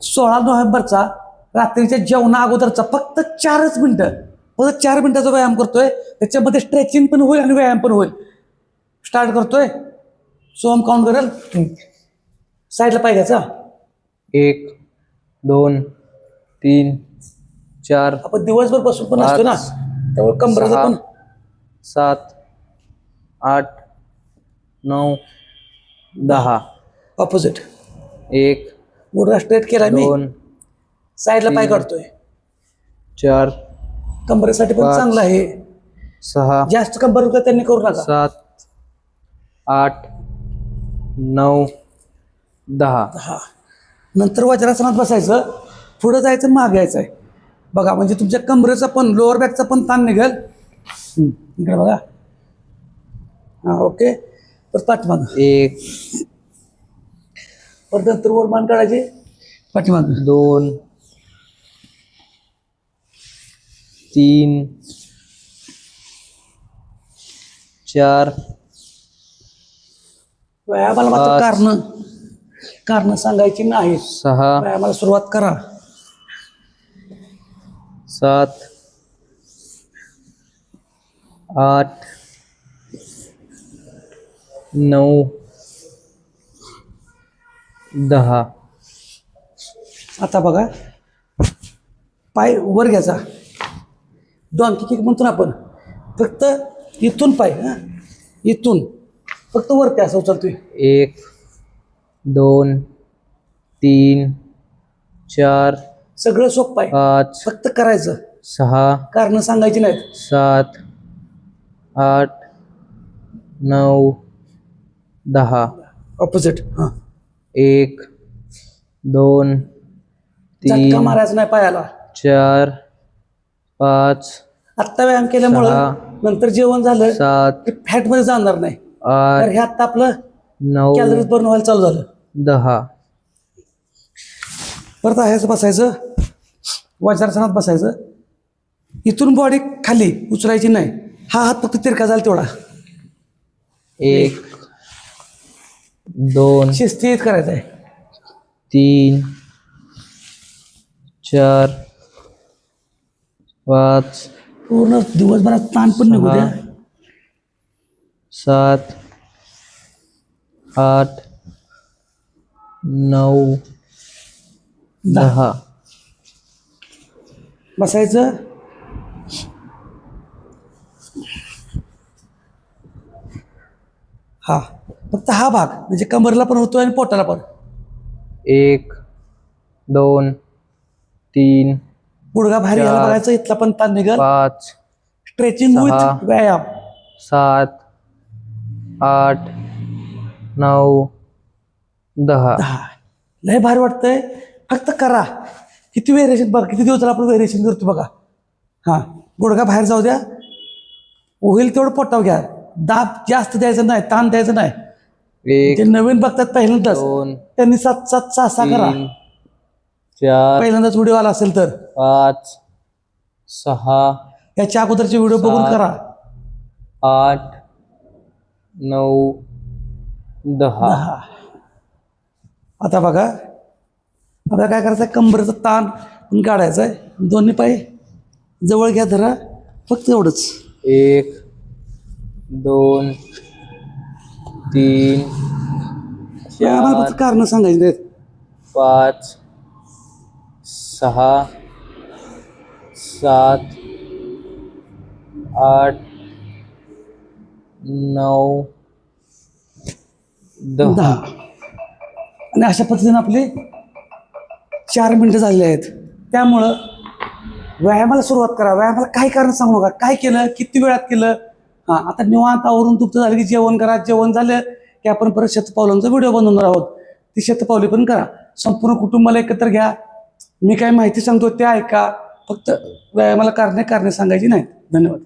सोळा नोव्हेंबरचा रात्रीच्या जेवणा अगोदरचा फक्त चारच मिनिटं. फक्त चार मिनिटाचा व्यायाम करतोय. त्याच्यामध्ये स्ट्रेचिंग पण होईल आणि व्यायाम पण होईल. स्टार्ट करतोय. सोम काउंट करेल. साईडला घ्यायचा एक दोन तीन चार आपण दिवसभर बसून पण असतो ना. त्यामुळे कंबरचं पण. सात आठ नऊ दहा. ऑपोजिट एक गुडघा स्ट्रेट केला मी. दोन साईडला पाय तीन. काढतोय. चार कंबरेसाठी पण पाच. चांगलं आहे. सहा जास्त कंबर त्यांनी करू नका. सात आठ नऊ दहा. हा नंतर वज्रासनात बसायचं. पुढं जायचं मागे यायचं आहे बघा म्हणजे तुमच्या कमरेचा पण लोअर बॅकचा पण ताण निघेल. इकडे बघा. हा ओके परत पाठीमाग. एक परत नंतर वर मान काढायची? पाठीमाग. दोन तीन चार व्यायामाला मात्र पाच. कारण कारण सांगायची नाही. सहा व्यायामाला सुरुवात करा. सात आठ नऊ दहा. आता बघा. पाय वर घ्यायचा. डॉंकी किक म्हणतो ना आपण. फक्त इथून पाय हा? इथून. फक्त वरती असं उचलतोय. एक दोन तीन चार सगळं सोपं आहे पाच फक्त करायचं. सहा कारण सांगायची नाहीत. सात आठ नऊ दहा. ऑपोजिट हां. एक दोन झटका तीन मारायचा नाही पायाला. चार पाच आत्ता व्यायाम केल्यामुळं सहा. नंतर जेवण झालं सात की फॅटमध्ये जाणार नाही. तर आठ हे आत्ता आपलं नऊ कॅलरीज बर्न व्हायला चालू झालं. दहा. परत आहेच बसायचं. वज्रासनात बसायचं. इथून बॉडी खाली उचलायची नाही. हा हात फक्त तिरका झाला तेवढा. एक दोन शिस्तीत करायचा आहे. तीन चार पाच पूर्ण दिवसभरात ताण पण निघू द्या. सहा. सात आठ नऊ दहा. बसायचं. हा. फक्त हा भाग म्हणजे कमरला पण होतो आणि पोटाला पण. एक दोन तीन गुडघा बाहेर चार. बघायचं इथला पण ताण निघल. पाच स्ट्रेचिंग सहा. विथ व्यायाम. सात आठ नऊ दहा. हा लय भारी वाटतंय. फक्त करा. किती व्हेरिएशन बघा किती दिवस झाला आपण व्हेरिएशन करतो बघा. हां. गुडघा बाहेर जाऊ द्या. होईल तेवढं पोटाव घ्या. दाब जास्त द्यायचं नाही ताण द्यायचं नाही. जे नवीन बघतात पहिल्यांदाच. त्यांनी सात सात सहा सहा करा. चार पहिल्यांदाच व्हिडिओ आला असेल तर. पाच सहा याच्या अगोदरचे व्हिडिओ बघून. करा. आठ नऊ दहा. आता बघा. आता काय करायचं आहे कंबरेचा ताण काढायचा आहे दोन्ही पाय जवळ घ्या धरा फक्त एवढंच. एक दोन तीन कारण सांगायची नाहीत. पाच सहा सात आठ नऊ दहा. दहा. आणि अशा पद्धतीने आपले चार मिनटं झालेले आहेत. त्यामुळं व्यायामाला सुरुवात करा. व्यायामाला काय कारण सांगू नका. काय केलं? किती वेळात केलं? हां आता निवांत आवरून तुमचं झालं की जेवण करा. जेवण झालं की आपण परत शतपावलांचा व्हिडिओ बनवणार आहोत. ती शतपावली पण करा. संपूर्ण कुटुंबाला एकत्र घ्या. मी काय माहिती सांगतो ते ऐका. फक्त व्यायामाला कारणे कारणे सांगायची नाहीत धन्यवाद.